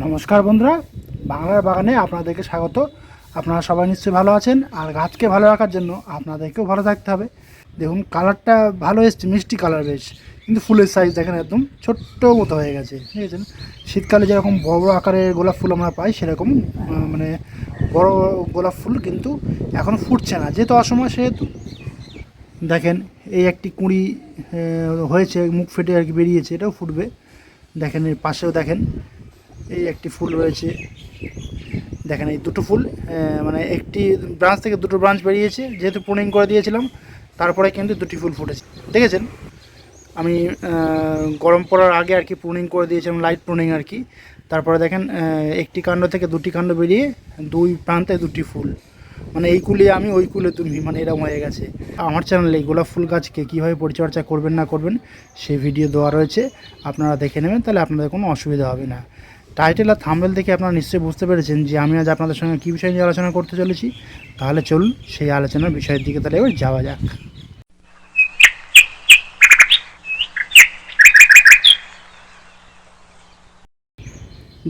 নমস্কার বন্ধুরা, বাংলার বাগানে আপনাদেরকে স্বাগত। আপনারা সবাই নিশ্চয়ই ভালো আছেন, আর গাছকে ভালো রাখার জন্য আপনাদেরকেও ভালো থাকতে হবে। দেখুন, কালারটা ভালো এসছে, মিষ্টি কালার বেশ কিন্তু ফুলের সাইজ দেখেন একদম ছোট্ট মতো হয়ে গেছে, ঠিক আছে? শীতকালে যেরকম বড় বড় আকারের গোলাপ ফুল আমরা পাই, সেরকম মানে বড় গোলাপ ফুল কিন্তু এখন ফুটছে না। যেহেতু অসময়, সেহেতু। দেখেন, এই একটি কুঁড়ি হয়েছে, মুখ ফেটে আর কি বেরিয়েছে, এটাও ফুটবে। দেখেন, এর পাশেও দেখেন এই একটি ফুল রয়েছে। দেখেন এই দুটো ফুল মানে একটি ব্রাঞ্চ থেকে দুটো ব্রাঞ্চ বেরিয়েছে, যেহেতু প্রুনিং করে দিয়েছিলাম, তারপরে কিন্তু দুটি ফুল ফুটেছে। দেখেছেন? আমি গরম পড়ার আগে আর কি প্রুনিং করে দিয়েছিলাম লাইট প্রুনিং আর কি। তারপরে দেখেন একটি কাণ্ড থেকে দুটি কাণ্ড বেরিয়ে দুই প্রান্তে দুটি ফুল। মানে এই কুলে আমি ওই কুলে তুমি মানে এরকম হয়ে গেছে। আমার চ্যানেলে এই গোলাপ ফুল গাছকে কীভাবে পরিচর্যা করবেন না করবেন সেই ভিডিও দেওয়া রয়েছে। আপনারা দেখে নেবেন, তাহলে আপনাদের কোনো অসুবিধা হবে না। টাইটেল আর থাম্বেল দেখে আপনারা নিশ্চয়ই বুঝতে পেরেছেন যে আমি আজ আপনাদের সঙ্গে কী বিষয় নিয়ে আলোচনা করতে চলেছি। তাহলে চলুন সেই আলোচনার বিষয়ের দিকে তাহলে এবার যাওয়া যাক।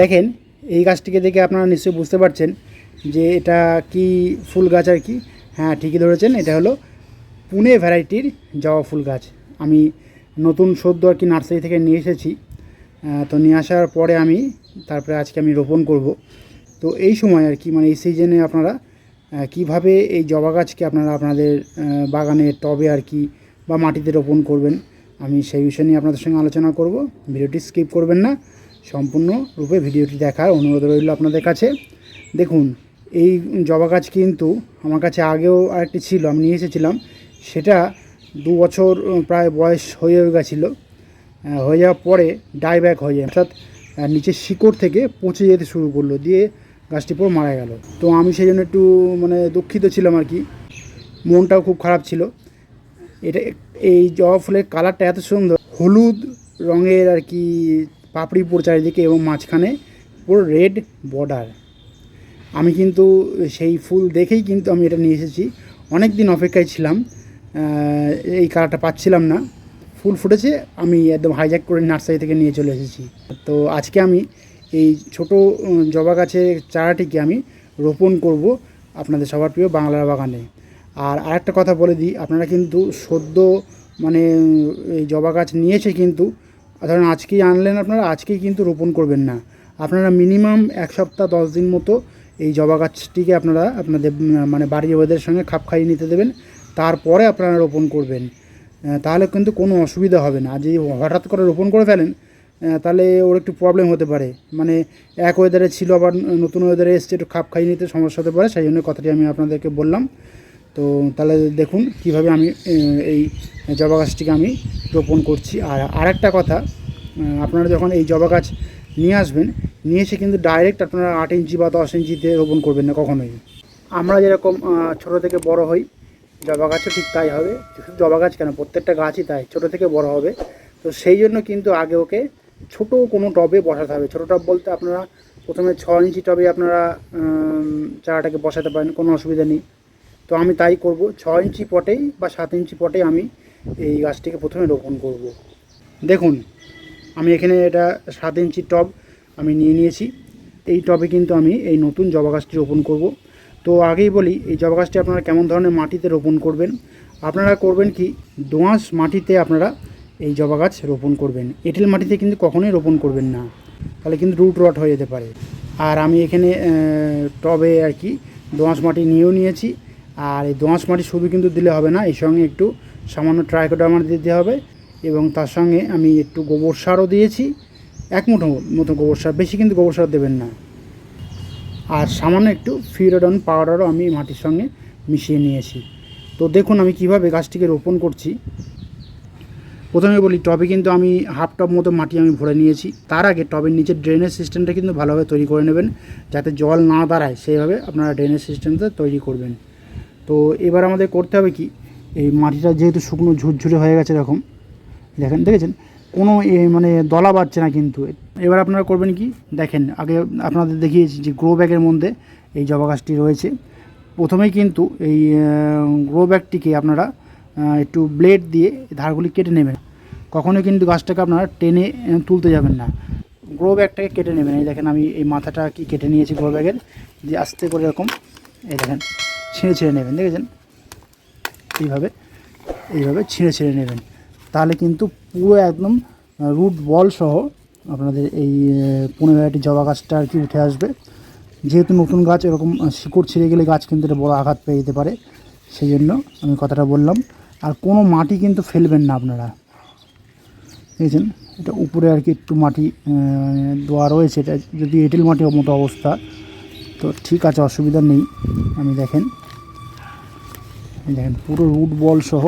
দেখেন, এই গাছটিকে দেখে আপনারা নিশ্চয়ই বুঝতে পারছেন যে এটা কি ফুল গাছ আর কি। হ্যাঁ ঠিকই ধরেছেন, এটা হলো পুনে ভ্যারাইটির জবা ফুল গাছ। আমি নতুন সদ্য আর কি নার্সারি থেকে নিয়ে এসেছি। তো নিয়ে আসার পরে আমি তারপরে আজকে আমি রোপণ করব। তো এই সময় আর কি মানে এই সিজনে আপনারা কীভাবে এই জবা গাছকে আপনারা আপনাদের বাগানের টবে আর কি বা মাটিতে রোপণ করবেন, আমি সেই বিষয় নিয়ে আপনাদের সঙ্গে আলোচনা করব। ভিডিওটি স্কিপ করবেন না, সম্পূর্ণ রূপে ভিডিওটি দেখার অনুরোধ রইল আপনাদের কাছে। দেখুন, এই জবা গাছ কিন্তু আমার কাছে আগেও আরেকটি ছিল, আমি নিয়ে এসেছিলাম, সেটা দু বছর প্রায় বয়স হয়ে গেছিল হয়ে যাওয়ার পরে ডাইব্যাক হয়ে যায়। অর্থাৎ নিচের শিকড় থেকে পচে যেতে শুরু করল, দিয়ে গাছটি পুরো মারা গেল। তো আমি সেই জন্য একটু মানে দুঃখিত ছিলাম আর কি। মনটাও খুব খারাপ ছিল। এটা এই জবা ফুলের কালারটা এত সুন্দর, হলুদ রঙের আর কি পাপড়ি পুরো চারিদিকে এবং মাঝখানে পুরো রেড বর্ডার আমি কিন্তু সেই ফুল দেখেই কিন্তু আমি এটা নিয়ে এসেছি। অনেক দিন অপেক্ষায় ছিলাম এই কালারটা পাচ্ছিলাম না। ফুল ফুটেছে, আমি একদম হাইজ্যাক করে নার্সারি থেকে নিয়ে চলে এসেছি। তো আজকে আমি এই ছোট জবা গাছের চারাটিকে আমি রোপণ করব আপনাদের সবার প্রিয় বাংলার বাগানে। আর আরেকটা কথা বলে দিই, আপনারা কিন্তু সদ্য মানে এই জবা গাছ নিয়েছে কিন্তু, ধরেন আজকেই আনলেন আপনারা, আজকেই কিন্তু রোপণ করবেন না। আপনারা মিনিমাম এক সপ্তাহ, দশ দিন মতো এই জবা গাছটিকে আপনারা আপনাদের মানে বাড়ির ওদের সঙ্গে খাপ খাইয়ে নিতে দেবেন। তারপরে আপনারা রোপণ করবেন। তাহলে কিন্তু কোনো অসুবিধা হবে না। আর যদি হঠাৎ করে রোপণ করে ফেলেন তাহলে ওর একটু প্রবলেম হতে পারে। মানে এক ওয়েদারে ছিল, আবার নতুন ওয়েদারে এসছে, একটু খাপ খাইয়ে নিতে সমস্যা হতে পারে, সেই জন্য কথাটি আমি আপনাদেরকে বললাম। তো তাহলে দেখুন কীভাবে আমি এই জবা গাছটিকে আমি রোপণ করছি। আর আরেকটা কথা আপনারা যখন এই জবা গাছ নিয়ে আসবেন, নিয়ে এসে কিন্তু ডাইরেক্ট আপনারা আট ইঞ্চি বা দশ ইঞ্চিতে রোপণ করবেন না কখনোই। আমরা যেরকম ছোটো থেকে বড় হই জবা গাছও ঠিক তাই হবে। জবা গাছ কেন? প্রত্যেকটা গাছই তাই, ছোট থেকে বড় হবে। তো সেই জন্য কিন্তু আগে ওকে ছোট কোনো টবে বসাতে হবে। ছোটো টব বলতে আপনারা প্রথমে ছ ইঞ্চি টবে আপনারা চারাটাকে বসাতে পারেন, কোনো অসুবিধা নেই। তো আমি তাই করব। ছ ইঞ্চি পটেই বা সাত ইঞ্চি পটেই আমি এই গাছটিকে প্রথমে রোপণ করব। দেখুন, আমি এখানে এটা সাত ইঞ্চি টব আমি নিয়ে নিয়েছি। এই টবে কিন্তু আমি এই নতুন জবা গাছটি রোপণ করব। তো আগেই বলি, এই জবা গাছটি আপনারা কেমন ধরনের মাটিতে রোপণ করবেন? আপনারা করবেন কি দোঁয়াশ মাটিতে আপনারা এই জবা গাছ রোপণ করবেন। এঁটেল মাটিতে কিন্তু কখনোই রোপণ করবেন না। তাহলে কিন্তু রুট রট হয়ে যেতে পারে। আর আমি এখানে টবে আর কি দোঁয়াশ মাটি নিয়েও নিয়েছি। আর এই দোঁয়াশ মাটি শুধু কিন্তু দিলে হবে না, এর সঙ্গে একটু সামান্য ট্রাইকোডার্মা দিতে হবে। এবং তার সঙ্গে আমি একটু গোবর সারও দিয়েছি। এক মুঠো মতো গোবর সার, বেশি কিন্তু গোবর সার দেবেন না। আর সামান্য একটু ফিরোডন পাউডারও আমি মাটির সঙ্গে মিশিয়ে নিয়েছি। তো দেখুন আমি কীভাবে গাছটিকে রোপণ করছি। প্রথমে বলি, টবে কিন্তু আমি হাফ টব মতো মাটি আমি ভরে নিয়েছি। তার আগে টবের নিচে ড্রেনেজ সিস্টেমটা কিন্তু ভালোভাবে তৈরি করে নেবেন, যাতে জল না দাঁড়ায়। সেইভাবে আপনারা ড্রেনেজ সিস্টেমটা তৈরি করবেন। তো এবার আমাদের করতে হবে কি, এই মাটিটা যেহেতু শুকনো ঝুরঝুরে হয়ে গেছে এরকম, দেখেন, দেখেছেন? কোনো মানে দলা বাড়ছে না কিন্তু। এবার আপনারা করবেন কি? দেখেন, আগে আপনাদের দেখিয়েছি যে গ্রো ব্যাগের মধ্যে এই জবা গাছটি রয়েছে। প্রথমেই কিন্তু এই গ্রো ব্যাগটিকে আপনারা একটু ব্লেড দিয়ে ধারগুলি কেটে নেবেন। কখনোই কিন্তু গাছটাকে আপনারা টেনে তুলতে যাবেন না। গ্রো ব্যাগটাকে কেটে নেবেন। এই দেখেন, আমি এই মাথাটা কি কেটে নিয়েছি গ্রো ব্যাগের যে আস্তে করে এরকম, এই দেখেন, ছিঁড়ে ছিঁড়ে নেবেন, দেখেছেন? এইভাবে এইভাবে ছিঁড়ে ছিঁড়ে নেবেন। তাহলে কিন্তু পুরো একদম রুট বল সহ আপনাদের এই পনেরো ভ্যারাইটি জবা গাছটা আর কি উঠে আসবে। যেহেতু নতুন গাছ, এরকম শিকড় ছিঁড়ে গেলে গাছ কিন্তু এটা বড় আঘাত পেয়ে যেতে পারে। সেই জন্য আমি কথাটা বললাম, আর কোনো মাটি কিন্তু ফেলবেন না আপনারা। দেখেছেন? এটা উপরে আর কি একটু মাটি দেওয়া রয়েছে। এটা যদি এঁটেল মাটির মতো অবস্থা, তো ঠিক আছে, অসুবিধা নেই। আমি দেখেন দেখেন পুরো রুট বল সহ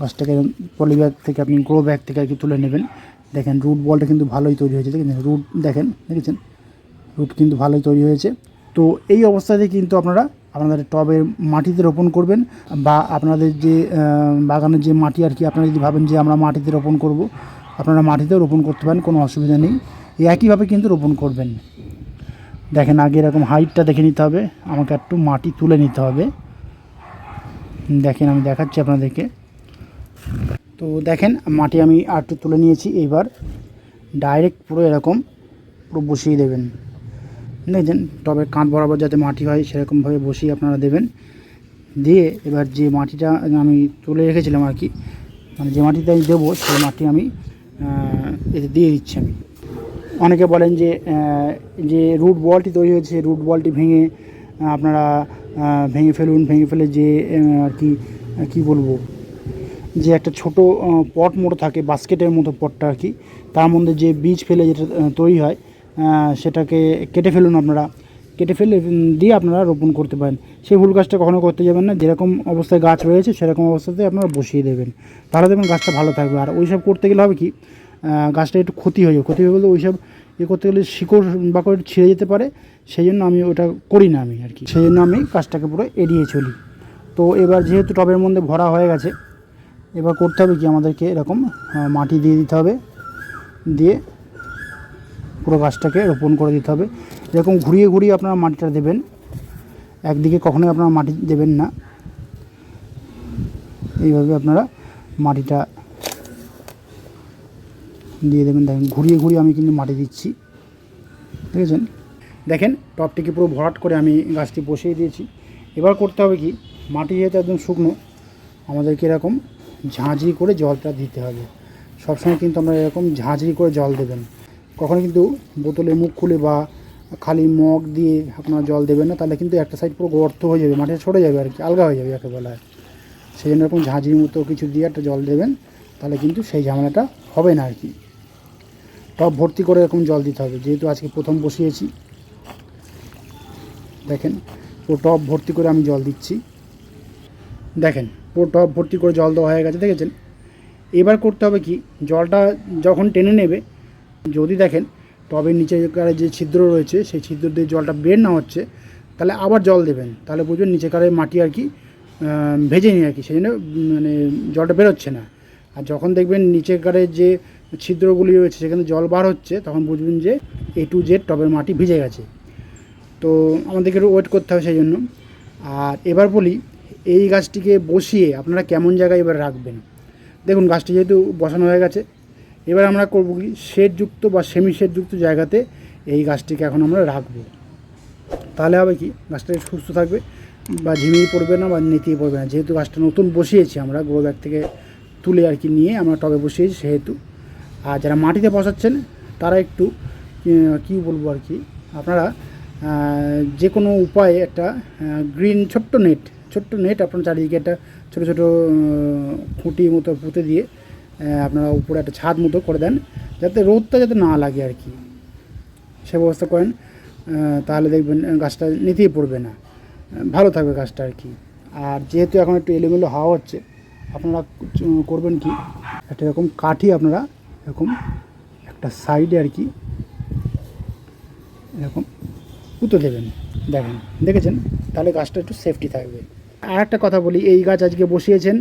গাছটাকে পলি ব্যাগ থেকে আপনি গ্রো ব্যাগ থেকে আর কি তুলে নেবেন। দেখেন রুট বলটা কিন্তু ভালোই তৈরি হয়েছে দেখেছেন রুট দেখেন, দেখেছেন? রুট কিন্তু ভালোই তৈরি হয়েছে। তো এই অবস্থাতে কিন্তু আপনারা আপনাদের টবের মাটিতে রোপণ করবেন বা আপনাদের যে বাগানের যে মাটি আর কি, আপনারা যদি ভাবেন যে আমরা মাটিতে রোপণ করব, আপনারা মাটিতেও রোপণ করতে পারেন, কোনো অসুবিধা নেই। একইভাবে কিন্তু রোপণ করবেন। দেখেন, আগে এরকম হাইটটা দেখে নিতে হবে। আমাকে একটু মাটি তুলে নিতে হবে। দেখেন, আমি দেখাচ্ছি আপনাদেরকে। তো দেখেন, মাটি আমি আর একটু তুলে নিয়েছি এইবার। ডাইরেক্ট পুরো এরকম, পুরো বসিয়ে দেবেন। দেখছেন তবে কাঁধ বরাবর যাতে মাটি হয়, সেরকমভাবে বসিয়ে আপনারা দেবেন। দিয়ে এবার যে মাটিটা আমি তুলে রেখেছিলাম আর কি মানে যে মাটিতে আমি দেবো, সেই মাটি আমি এতে দিয়ে দিচ্ছি আমি। অনেকে বলেন যে যে রুট বলটি তৈরি হয়েছে রুট বলটি ভেঙে আপনারা ভেঙে ফেলুন, ভেঙে ফেলে যে আর কি, কী বলব? যে একটা ছোট পট মতো থাকে, বাস্কেটের মতো পটটা আর কি, তার মধ্যে যে বীজ ফেলে যেটা তৈরি হয় সেটাকে কেটে ফেলুন আপনারা। কেটে ফেলে দিয়ে আপনারা রোপণ করতে পারেন। সেই ফুল গাছটা কখনও করতে যাবেন না, যেরকম অবস্থায় গাছ রয়েছে, সেরকম অবস্থাতে আপনারা বসিয়ে দেবেন। তাহলে দেখবেন গাছটা ভালো থাকবে। আর ওইসব করতে গেলে হবে কি গাছটা একটু ক্ষতি হয়ে যাবে। ক্ষতি হয়ে গেলে ওইসব ইয়ে করতে গেলে শিকড় বা করে ছিঁড়ে যেতে পারে সেই জন্য আমি ওটা করি না আমি আর কি। সেই জন্য আমি গাছটাকে পুরো এড়িয়ে চলি। তো এবার যেহেতু টবের মধ্যে ভরা হয়ে গেছে এবার করতে হবে কি আমাদেরকে এরকম মাটি দিয়ে দিতে হবে, দিয়ে পুরো গাছটাকে রোপণ করে দিতে হবে। এরকম ঘুরিয়ে ঘুরিয়ে আপনারা মাটিটা দেবেন। একদিকে কখনোই আপনারা মাটি দেবেন না। এইভাবে আপনারা মাটিটা দিয়ে দেবেন। দেখেন, ঘুরিয়ে ঘুরিয়ে আমি কিন্তু মাটি দিচ্ছি। দেখেছেন? দেখেন, টপটিকে পুরো ভরাট করে আমি গাছটি বসিয়ে দিয়েছি। এবার করতে হবে কি, মাটি যেহেতু একদম শুকনো, আমাদেরকে এরকম ঝাঁঝরি করে জলটা দিতে হবে। সবসময় কিন্তু আমরা এরকম ঝাঁঝরি করে জল দেবেন। কখনো কিন্তু বোতলে মুখ খুলে বা খালি মগ দিয়ে আপনারা জল দেবেন না, তাহলে কিন্তু একটা সাইড পুরো গর্ত হয়ে যাবে মাঠে ছড়ে যাবে আর কি, আলগা হয়ে যাবে যাকে সেই জন্য এরকম ঝাঁঝরির মতো কিছু দিয়ে একটা জল দেবেন, তাহলে কিন্তু সেই ঝামেলাটা হবে না আর কি। টব ভর্তি করে এরকম জল দিতে হবে, যেহেতু আজকে প্রথম বসিয়েছি। দেখেন, পুরো টব ভর্তি করে আমি জল দিচ্ছি। দেখেন পুরো টব ভর্তি করে জল দেওয়া হয়ে গেছে, দেখেছেন? এবার করতে হবে কি? জলটা যখন টেনে নেবে, যদি দেখেন টবের নিচে যে ছিদ্র রয়েছে, সেই ছিদ্র দিয়ে জলটা বের না হচ্ছে, তাহলে আবার জল দেবেন। তাহলে বুঝবেন নিচেকারের মাটি আর কি ভেজে নিয়ে আর কি সেই জন্য মানে জলটা বেরোচ্ছে না। আর যখন দেখবেন নিচেকারের যে ছিদ্রগুলি রয়েছে, সেখানে জল বার হচ্ছে, তখন বুঝবেন যে এ টু জেড টবের মাটি ভিজে গেছে। তো আমাদেরকে একটু ওয়েট করতে হবে সেই জন্য। আর এবার বলি এই গাছটিকে বসিয়ে আপনারা কেমন জায়গায় এবার রাখবেন? দেখুন, গাছটি যেহেতু বসানো হয়ে গেছে, এবার আমরা করব কি? শেডযুক্ত বা সেমি শেডযুক্ত জায়গাতে এই গাছটিকে এখন আমরা রাখব। তাহলে হবে কি? গাছটা সুস্থ থাকবে বা ঝিমিয়ে পড়বে না বা নেতিয়ে পড়বে না। যেহেতু গাছটা নতুন বসিয়েছি আমরা, গ্রো ব্যাগ থেকে তুলে আর কি নিয়ে আমরা টবে বসিয়েছি সেহেতু। আর যারা মাটিতে বসাচ্ছেন, তারা একটু, কি বলব আর কি? আপনারা যে কোনো উপায়ে একটা গ্রিন ছোট্ট নেট ছোট্ট নেট আপনার চারিদিকে একটা ছোটো ছোটো খুঁটি মতো পুঁতে দিয়ে আপনারা উপরে একটা ছাদ মতো করে দেন, যাতে রোদটা যাতে না লাগে আর কি। সে ব্যবস্থা করেন তাহলে দেখবেন গাছটা নিতেই পড়বে না। ভালো থাকবে গাছটা আর কি। আর যেহেতু এখন একটু এলোমেলো হাওয়া হচ্ছে, আপনারা করবেন কি, একটা এরকম কাঠি আপনারা, এরকম একটা সাইডে আর কি, এরকম পুঁতে দেবেন। দেখেন, দেখেছেন? তাহলে গাছটা একটু সেফটি থাকবে। আর একটা কথা বলি, এই গাছ আজকে বসিয়েছেন,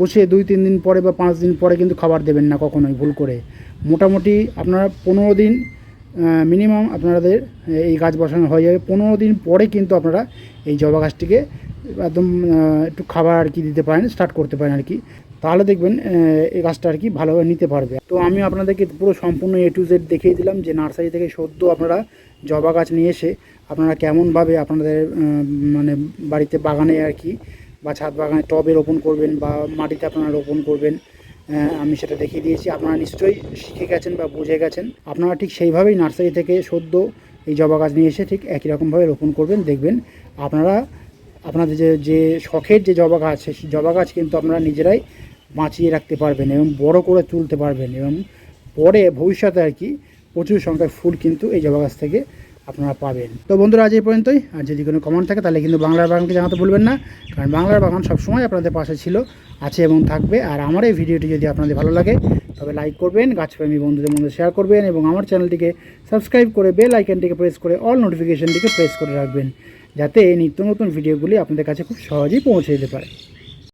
বসিয়ে দুই, তিন দিন পরে বা পাঁচ দিন পরে কিন্তু খাবার দেবেন না কখনোই, ভুল করে। মোটামুটি আপনারা পনেরো দিন মিনিমাম আপনাদের এই গাছ বসানো হয়ে যাবে। পনেরো দিন পরে কিন্তু আপনারা এই জবা গাছটিকে একদম একটু খাবার আর কি দিতে পারেন স্টার্ট করতে পারেন আর কি। তাহলে দেখবেন এই গাছটা আর কি ভালোভাবে নিতে পারবে। তো আমি আপনাদেরকে পুরো সম্পূর্ণ এ টু জেড দেখিয়ে দিলাম যে নার্সারি থেকে সদ্য আপনারা জবা গাছ নিয়ে এসে আপনারা কেমনভাবে আপনাদের মানে বাড়িতে বাগানে আর কি বা ছাদ বাগানে টবে রোপণ করবেন বা মাটিতে আপনারা রোপণ করবেন আমি সেটা দেখিয়ে দিয়েছি। আপনারা নিশ্চয়ই শিখে গেছেন বা বুঝে গেছেন। আপনারা ঠিক সেইভাবেই নার্সারি থেকে সদ্য এই জবা গাছ নিয়ে এসে ঠিক একই রকমভাবে রোপণ করবেন। দেখবেন আপনারা আপনাদের যে যে শখের যে জবা গাছ সেই জবা গাছ কিন্তু আপনারা নিজেরাই বাঁচিয়ে রাখতে পারবেন এবং বড় করে তুলতে পারবেন এবং পরে ভবিষ্যতে আর কি প্রচুর সংখ্যায় ফুল কিন্তু এই জবা গাছ থেকে আপনারা পাবেন। তো বন্ধুরা, আজ এই পর্যন্তই। আর যদি কোনো কমেন্ট থাকে, তাহলে কিন্তু বাংলার বাগানকে জানাতে ভুলবেন না। কারণ বাংলার বাগান সবসময় আপনাদের পাশে ছিল, আছে এবং থাকবে। আর আমার এই ভিডিওটি যদি আপনাদের ভালো লাগে, তবে লাইক করবেন, গাছপ্রেমী বন্ধুদের মধ্যে শেয়ার করবেন এবং আমার চ্যানেলটিকে সাবস্ক্রাইব করে বেল আইকনটিকে প্রেস করে অল নোটিফিকেশনটিকে প্রেস করে রাখবেন। যাতে এই নিত্য নতুন ভিডিওগুলি আপনাদের কাছে খুব সহজেই পৌঁছে যেতে পারে।